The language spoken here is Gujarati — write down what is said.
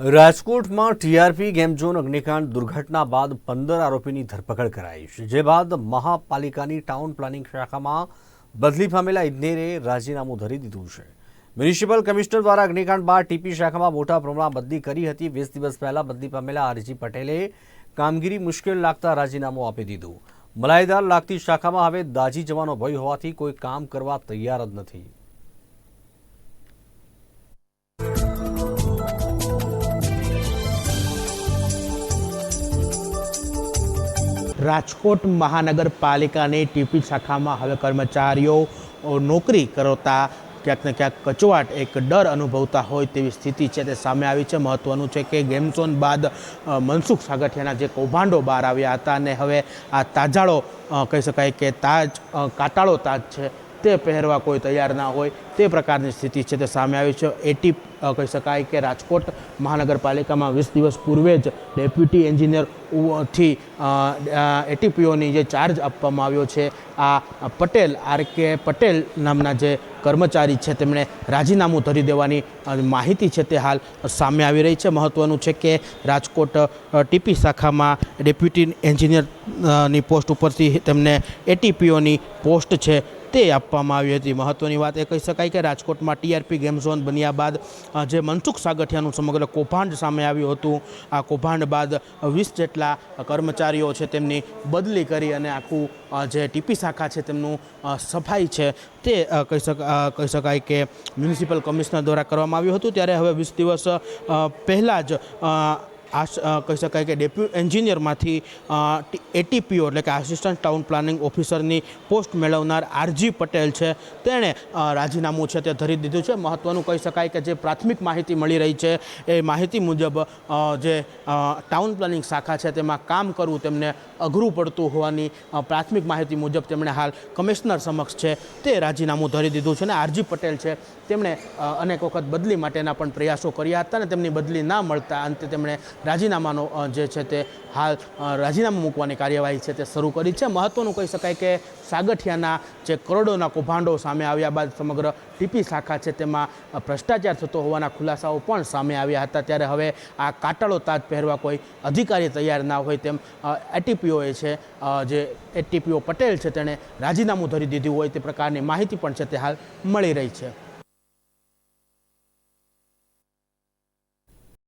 રાજકોટમાં ટીઆરપી ગેમ ઝોન અગ્નિકાંડ દુર્ઘટના બાદ પંદર આરોપીની ધરપકડ કરાઈ છે. જે બાદ મહાપાલિકાની ટાઉન પ્લાનિંગ શાખામાં બદલી પામેલા ઇજનેરે રાજીનામું ધરી દીધું છે. મ્યુનિસિપલ કમિશનર દ્વારા અગ્નિકાંડ બાદ ટીપી શાખામાં મોટા પ્રમાણમાં બદલી કરી હતી. વીસ દિવસ પહેલા બદલી પામેલા આરજી પટેલે કામગીરી મુશ્કેલ લાગતા રાજીનામું આપી દીધું. મલાઈદાર લાગતી શાખામાં હવે દાજી જવાનો ભય હોવાથી કોઈ કામ કરવા તૈયાર જ નથી. રાજકોટ મહાનગરપાલિકાની ટીપી શાખામાં હવે કર્મચારીઓ નોકરી કરતા ક્યાંક ને ક્યાંક કચવાટ એક ડર અનુભવતા હોય તેવી સ્થિતિ છે તે સામે આવી છે. મહત્વનું છે કે ગેમઝોન બાદ મનસુખ સાગઠિયાના જે કૌભાંડો બહાર આવ્યા હતા અને હવે આ તાજાળો કહી શકાય કે તાજ કાટાળો તાજ છે. તે પહેરવા કોઈ તૈયાર ના હોય તે પ્રકારની સ્થિતિ છે તે સામે આવી છે. એટી કહી શકાય કે રાજકોટ મહાનગરપાલિકામાં વીસ દિવસ પૂર્વે જ ડેપ્યુટી એન્જિનિયરથી એટીપીઓની જે ચાર્જ આપવામાં આવ્યો છે, આ પટેલ, આર કે પટેલ નામના જે કર્મચારી છે તેમણે રાજીનામું ધરી દેવાની માહિતી છે તે હાલ સામે આવી રહી છે. મહત્ત્વનું છે કે રાજકોટ ટીપી શાખામાં ડેપ્યુટી એન્જિનિયરની પોસ્ટ ઉપરથી તેમને એટીપીઓની પોસ્ટ છે તે આપવામાં આવી હતી. મહત્ત્વની વાત એ કહી શકાય કે રાજકોટમાં ટીઆરપી ગેમ ઝોન બન્યા બાદ જે મનસુખ સાગઠિયાનું સમગ્ર કૌભાંડ સામે આવ્યું હતું, આ કૌભાંડ બાદ વીસ જેટલા કર્મચારીઓ છે તેમની બદલી કરી અને આખું જે ટીપી શાખા છે તેમનું સફાઈ છે તે કહી શકાય કહી શકાય કે મ્યુનિસિપલ કમિશનર દ્વારા કરવામાં આવ્યું હતું. ત્યારે હવે વીસ દિવસ પહેલાં જ અ, કહી શકાય કે ડેપ્યુ એન્જિનિયરમાંથી એટીપીઓ એટલે કે આસિસ્ટન્ટ ટાઉન પ્લાનિંગ ઓફિસરની પોસ્ટ મેળવનાર આરજી પટેલ છે. તેણે રાજીનામું છે તે ધરી દીધું છે. મહત્ત્વનું કહી શકાય કે જે પ્રાથમિક માહિતી મળી રહી છે એ માહિતી મુજબ જે ટાઉન પ્લાનિંગ શાખા છે તેમાં કામ કરવું તેમને અઘરું પડતું હોવાની પ્રાથમિક માહિતી મુજબ તેમણે હાલ કમિશનર સમક્ષ છે તે રાજીનામું ધરી દીધું છે. અને આરજી પટેલ છે તેમણે અનેક વખત બદલી માટેના પણ પ્રયાસો કર્યા હતા અને તેમની બદલી ના મળતા અંતે તેમણે રાજીનામાનો જે છે તે હાલ રાજીનામું મૂકવાની કાર્યવાહી છે તે શરૂ કરી છે. મહત્ત્વનું કહી શકાય કે સાગઠિયાના જે કરોડોના કૌભાંડો સામે આવ્યા બાદ સમગ્ર ટીપી શાખા છે તેમાં ભ્રષ્ટાચાર થતો હોવાના ખુલાસાઓ પણ સામે આવ્યા હતા. ત્યારે હવે આ કાટાળો તાજ પહેરવા કોઈ અધિકારી તૈયાર ના હોય તેમ એટીપીઓએ છે જે એટીપીઓ પટેલ છે તેણે રાજીનામું ધરી દીધું હોય તે પ્રકારની માહિતી પણ છે તે હાલ મળી રહી છે.